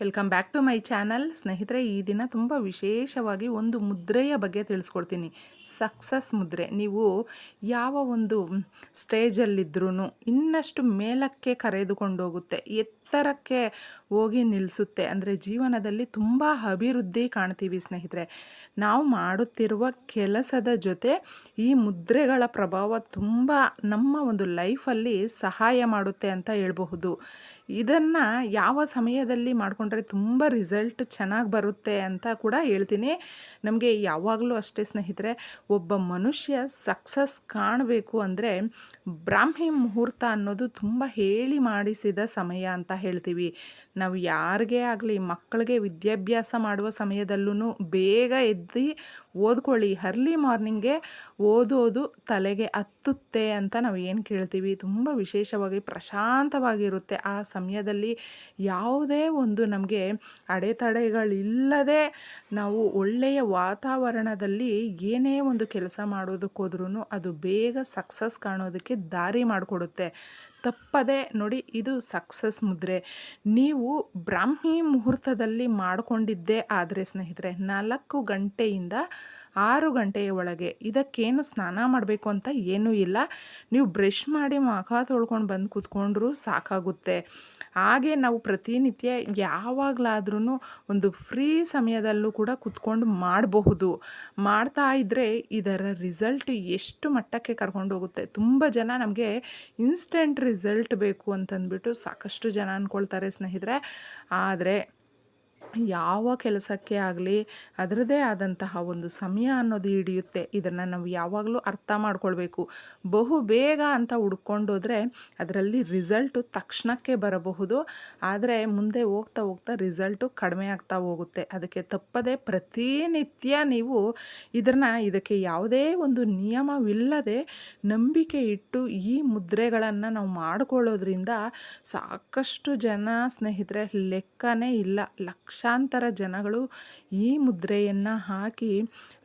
Welcome back to my channel ಸ್ನೇಹಿತರೆ, ಈ ದಿನ ತುಂಬ ವಿಶೇಷವಾಗಿ ಒಂದು ಮುದ್ರೆಯ ಬಗ್ಗೆ ತಿಳಿಸ್ಕೊಡ್ತೀನಿ. ಸಕ್ಸಸ್ ಮುದ್ರೆ. ನೀವು ಯಾವ ಒಂದು ಸ್ಟೇಜಲ್ಲಿದ್ರೂ ಇನ್ನಷ್ಟು ಮೇಲಕ್ಕೆ ಕರೆದುಕೊಂಡೋಗುತ್ತೆ ಎತ್ತರಕ್ಕೆ ಹೋಗಿ ನಿಲ್ಲಿಸುತ್ತೆ ಅಂದರೆ ಜೀವನದಲ್ಲಿ ತುಂಬ ಅಭಿವೃದ್ಧಿ ಕಾಣ್ತೀವಿ ಸ್ನೇಹಿತರೆ. ನಾವು ಮಾಡುತ್ತಿರುವ ಕೆಲಸದ ಜೊತೆ ಈ ಮುದ್ರೆಗಳ ಪ್ರಭಾವ ತುಂಬ ನಮ್ಮ ಒಂದು ಲೈಫಲ್ಲಿ ಸಹಾಯ ಮಾಡುತ್ತೆ ಅಂತ ಹೇಳಬಹುದು. ಇದನ್ನು ಯಾವ ಸಮಯದಲ್ಲಿ ಮಾಡಿಕೊಂಡ್ರೆ ತುಂಬ ರಿಸಲ್ಟ್ ಚೆನ್ನಾಗಿ ಬರುತ್ತೆ ಅಂತ ಕೂಡ ಹೇಳ್ತೀನಿ. ನಮಗೆ ಯಾವಾಗಲೂ ಅಷ್ಟೇ ಸ್ನೇಹಿತರೆ, ಒಬ್ಬ ಮನುಷ್ಯ ಸಕ್ಸಸ್ ಕಾಣಬೇಕು ಅಂದರೆ ಬ್ರಾಹ್ಮಿ ಮುಹೂರ್ತ ಅನ್ನೋದು ತುಂಬ ಹೇಳಿ ಮಾಡಿಸಿದ ಸಮಯ ಅಂತ ಹೇಳ್ತೀವಿ. ನಾವು ಯಾರಿಗೆ ಆಗಲಿ, ಮಕ್ಕಳಿಗೆ ವಿದ್ಯಾಭ್ಯಾಸ ಮಾಡುವ ಸಮಯದಲ್ಲೂ ಬೇಗ ಎದ್ದು ಓದ್ಕೊಳ್ಳಿ. ಅರ್ಲಿ ಮಾರ್ನಿಂಗ್ಗೆ ಓದೋದು ತಲೆಗೆ ಹತ್ತುತ್ತೆ ಅಂತ ನಾವು ಏನು ಕೇಳ್ತೀವಿ? ತುಂಬ ವಿಶೇಷವಾಗಿ ಪ್ರಶಾಂತವಾಗಿರುತ್ತೆ. ಆ ಸಮಯದಲ್ಲಿ ಯಾವುದೇ ಒಂದು ನಮಗೆ ಅಡೆತಡೆಗಳಿಲ್ಲದೆ ನಾವು ಒಳ್ಳೆಯ ವಾತಾವರಣದಲ್ಲಿ ಏನೇ ಒಂದು ಕೆಲಸ ಮಾಡೋದಕ್ಕೋದ್ರೂ ಅದು ಬೇಗ ಸಕ್ಸಸ್ ಕಾಣೋದಕ್ಕೆ ದಾರಿ ಮಾಡಿಕೊಡುತ್ತೆ. ತಪ್ಪದೆ ನೋಡಿ ಇದು ಸಕ್ಸಸ್ ಮುದ್ರೆ. ನೀವು ಬ್ರಾಹ್ಮಿ ಮುಹೂರ್ತದಲ್ಲಿ ಮಾಡಿಕೊಂಡಿದ್ದೇ ಆದರೆ ಸ್ನೇಹಿತರೆ, ನಾಲ್ಕು ಗಂಟೆಯಿಂದ ಆರು ಗಂಟೆಯ ಒಳಗೆ ಇದಕ್ಕೇನು ಸ್ನಾನ ಮಾಡಬೇಕು ಅಂತ ಏನೂ ಇಲ್ಲ. ನೀವು ಬ್ರಷ್ ಮಾಡಿ ಮುಖ ತೊಳ್ಕೊಂಡು ಬಂದು ಕೂತ್ಕೊಂಡ್ರೂ ಸಾಕಾಗುತ್ತೆ. ಹಾಗೆ ನಾವು ಪ್ರತಿನಿತ್ಯ ಯಾವಾಗಲಾದ್ರೂ ಒಂದು ಫ್ರೀ ಸಮಯದಲ್ಲೂ ಕೂಡ ಕುತ್ಕೊಂಡು ಮಾಡಬಹುದು. ಮಾಡ್ತಾ ಇದ್ದರೆ ಇದರ ರಿಸಲ್ಟ್ ಎಷ್ಟು ಮಟ್ಟಕ್ಕೆ ಕರ್ಕೊಂಡು ಹೋಗುತ್ತೆ. ತುಂಬ ಜನ ನಮಗೆ ಇನ್ಸ್ಟೆಂಟ್ ಬೇಕು ಅಂತಂದ್ಬಿಟ್ಟು ಸಾಕಷ್ಟು ಜನ ಅಂದ್ಕೊಳ್ತಾರೆ ಸ್ನೇಹಿತರೆ. ಆದರೆ ಯಾವ ಕೆಲಸಕ್ಕೆ ಆಗಲಿ ಅದರದೇ ಆದಂತಹ ಒಂದು ಸಮಯ ಅನ್ನೋದು ಹಿಡಿಯುತ್ತೆ. ಇದನ್ನು ನಾವು ಯಾವಾಗಲೂ ಅರ್ಥ ಮಾಡ್ಕೊಳ್ಬೇಕು. ಬಹು ಬೇಗ ಅಂತ ಹುಡ್ಕೊಂಡೋದ್ರೆ ಅದರಲ್ಲಿ ರಿಸಲ್ಟು ತಕ್ಷಣಕ್ಕೆ ಬರಬಹುದು. ಆದರೆ ಮುಂದೆ ಹೋಗ್ತಾ ಹೋಗ್ತಾ ರಿಸಲ್ಟು ಕಡಿಮೆ ಆಗ್ತಾ ಹೋಗುತ್ತೆ. ಅದಕ್ಕೆ ತಪ್ಪದೆ ಪ್ರತಿನಿತ್ಯ ನೀವು ಇದನ್ನು ಇದಕ್ಕೆ ಯಾವುದೇ ಒಂದು ನಿಯಮವಿಲ್ಲದೆ ನಂಬಿಕೆ ಇಟ್ಟು ಈ ಮುದ್ರೆಗಳನ್ನು ನಾವು ಮಾಡಿಕೊಳ್ಳೋದ್ರಿಂದ ಸಾಕಷ್ಟು ಜನ ಸ್ನೇಹಿತರೆ ಲೆಕ್ಕನೇ ಇಲ್ಲ. ಲಕ್ಷ ಲಕ್ಷಾಂತರ ಜನಗಳು ಈ ಮುದ್ರೆಯನ್ನು ಹಾಕಿ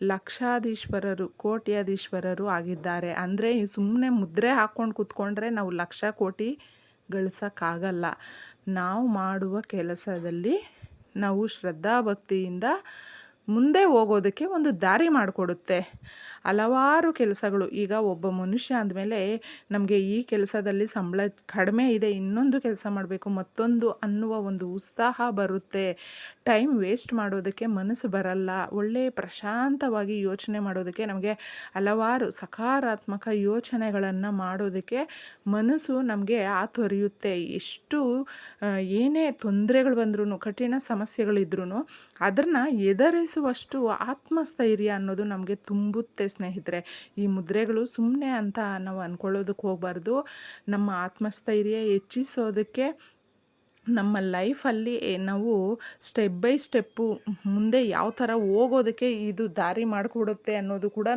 ಲಕ್ಷಾಧೀಶ್ವರರು, ಕೋಟ್ಯಾಧೀಶ್ವರರು ಆಗಿದ್ದಾರೆ. ಅಂದರೆ ಸುಮ್ಮನೆ ಮುದ್ರೆ ಹಾಕ್ಕೊಂಡು ಕೂತ್ಕೊಂಡ್ರೆ ನಾವು ಲಕ್ಷ ಕೋಟಿ ಗಳಿಸೋಕ್ಕಾಗಲ್ಲ. ನಾವು ಮಾಡುವ ಕೆಲಸದಲ್ಲಿ ನಾವು ಶ್ರದ್ಧಾಭಕ್ತಿಯಿಂದ ಮುಂದೆ ಹೋಗೋದಕ್ಕೆ ಒಂದು ದಾರಿ ಮಾಡಿಕೊಡುತ್ತೆ. ಹಲವಾರು ಕೆಲಸಗಳು. ಈಗ ಒಬ್ಬ ಮನುಷ್ಯ ಅಂದಮೇಲೆ ನಮಗೆ ಈ ಕೆಲಸದಲ್ಲಿ ಸಂಬಳ ಕಡಿಮೆ ಇದೆ, ಇನ್ನೊಂದು ಕೆಲಸ ಮಾಡಬೇಕು, ಮತ್ತೊಂದು ಅನ್ನುವ ಒಂದು ಉತ್ಸಾಹ ಬರುತ್ತೆ. ಟೈಮ್ ವೇಸ್ಟ್ ಮಾಡೋದಕ್ಕೆ ಮನಸ್ಸು ಬರಲ್ಲ. ಒಳ್ಳೆಯ ಪ್ರಶಾಂತವಾಗಿ ಯೋಚನೆ ಮಾಡೋದಕ್ಕೆ ನಮಗೆ ಹಲವಾರು ಸಕಾರಾತ್ಮಕ ಯೋಚನೆಗಳನ್ನು ಮಾಡೋದಕ್ಕೆ ಮನಸ್ಸು ನಮಗೆ ಆತೊರೆಯುತ್ತೆ ಎಷ್ಟು ಏನೇ ತೊಂದರೆಗಳು ಬಂದ್ರೂ ಕಠಿಣ ಸಮಸ್ಯೆಗಳಿದ್ರೂ ಅದನ್ನು ಎದುರಿಸುವಷ್ಟು ಆತ್ಮಸ್ಥೈರ್ಯ ಅನ್ನೋದು ನಮಗೆ ತುಂಬುತ್ತೆ ಸ್ನೇಹಿತರೆ. ಈ ಮುದ್ರೆಗಳು ಸುಮ್ಮನೆ ಅಂತ ನಾವು ಅಂದ್ಕೊಳ್ಳೋದಕ್ಕೆ ಹೋಗಬಾರ್ದು. ನಮ್ಮ ಆತ್ಮಸ್ಥೈರ್ಯ ಹೆಚ್ಚಿಸೋದಕ್ಕೆ ನಮ್ಮ ಲೈಫಲ್ಲಿ ನಾವು ಸ್ಟೆಪ್ ಬೈ ಸ್ಟೆಪ್ಪು ಮುಂದೆ ಯಾವ ಥರ ಹೋಗೋದಕ್ಕೆ ಇದು ದಾರಿ ಮಾಡಿಕೊಡುತ್ತೆ ಅನ್ನೋದು ಕೂಡ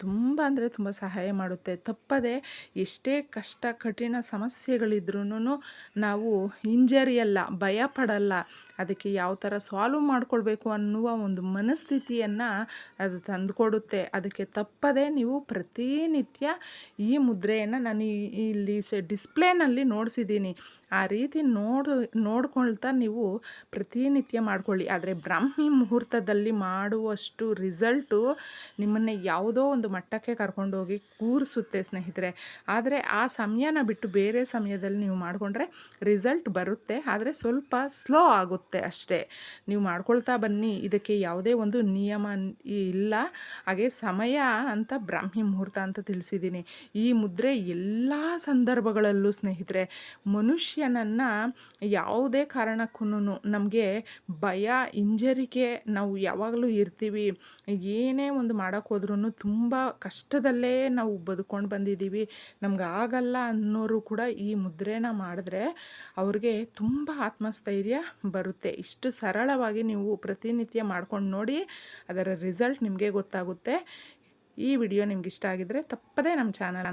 ತುಂಬ ಅಂದರೆ ತುಂಬ ಸಹಾಯ ಮಾಡುತ್ತೆ. ತಪ್ಪದೆ ಎಷ್ಟೇ ಕಷ್ಟ, ಕಠಿಣ ಸಮಸ್ಯೆಗಳಿದ್ರೂ ನಾವು ಹಿಂಜರಿಯಲ್ಲ ಭಯ ಪಡಲ್ಲ ಅದಕ್ಕೆ ಯಾವ ಥರ ಸಾಲ್ವ್ ಮಾಡಿಕೊಳ್ಬೇಕು ಅನ್ನುವ ಒಂದು ಮನಸ್ಥಿತಿಯನ್ನು ಅದು ತಂದುಕೊಡುತ್ತೆ. ಅದಕ್ಕೆ ತಪ್ಪದೆ ನೀವು ಪ್ರತಿನಿತ್ಯ ಈ ಮುದ್ರೆಯನ್ನು ನಾನು ಇಲ್ಲಿ ಡಿಸ್ಪ್ಲೇನಲ್ಲಿ ನೋಡಿಸಿದ್ದೀನಿ. ಆ ರೀತಿ ನೋಡು ನೋಡ್ಕೊಳ್ತಾ ನೀವು ಪ್ರತಿನಿತ್ಯ ಮಾಡ್ಕೊಳ್ಳಿ. ಆದರೆ ಬ್ರಾಹ್ಮಿ ಮುಹೂರ್ತದಲ್ಲಿ ಮಾಡುವಷ್ಟು ರಿಸಲ್ಟು ನಿಮ್ಮನ್ನು ಯಾವುದೋ ಒಂದು ಮಟ್ಟಕ್ಕೆ ಕರ್ಕೊಂಡೋಗಿ ಕೂರಿಸುತ್ತೆ ಸ್ನೇಹಿತರೆ. ಆದರೆ ಆ ಸಮಯನ ಬಿಟ್ಟು ಬೇರೆ ಸಮಯದಲ್ಲಿ ನೀವು ಮಾಡಿಕೊಂಡ್ರೆ ರಿಸಲ್ಟ್ ಬರುತ್ತೆ. ಆದರೆ ಸ್ವಲ್ಪ ಸ್ಲೋ ಆಗುತ್ತೆ ಅಷ್ಟೇ. ನೀವು ಮಾಡ್ಕೊಳ್ತಾ ಬನ್ನಿ. ಇದಕ್ಕೆ ಯಾವುದೇ ಒಂದು ನಿಯಮ ಇಲ್ಲ. ಹಾಗೆ ಸಮಯ ಅಂತ ಬ್ರಾಹ್ಮಿ ಮುಹೂರ್ತ ಅಂತ ತಿಳಿಸಿದ್ದೀನಿ. ಈ ಮುದ್ರೆ ಎಲ್ಲ ಸಂದರ್ಭಗಳಲ್ಲೂ ಸ್ನೇಹಿತರೆ ಮನುಷ್ಯನನ್ನು ಯಾವುದೇ ಕಾರಣಕ್ಕೂ ನಮಗೆ ಭಯ, ಹಿಂಜರಿಕೆ ನಾವು ಯಾವಾಗಲೂ ಇರ್ತೀವಿ. ಏನೇ ಒಂದು ಮಾಡೋಕ್ಕೋದ್ರೂ ತುಂಬ ಕಷ್ಟದಲ್ಲೇ ನಾವು ಬದುಕೊಂಡು ಬಂದಿದ್ದೀವಿ ನಮ್ಗೆ ಆಗಲ್ಲ ಅನ್ನೋರು ಕೂಡ ಈ ಮುದ್ರೆನ ಮಾಡಿದ್ರೆ ಅವ್ರಿಗೆ ತುಂಬ ಆತ್ಮಸ್ಥೈರ್ಯ ಬರುತ್ತೆ. ಇಷ್ಟು ಸರಳವಾಗಿ ನೀವು ಪ್ರತಿನಿತ್ಯ ಮಾಡ್ಕೊಂಡು ನೋಡಿ ಅದರ ರಿಸಲ್ಟ್ ನಿಮಗೆ ಗೊತ್ತಾಗುತ್ತೆ. ಈ ವಿಡಿಯೋ ನಿಮ್ಗೆ ಇಷ್ಟ ಆಗಿದ್ರೆ ತಪ್ಪದೇ ನಮ್ಮ ಚಾನಲ್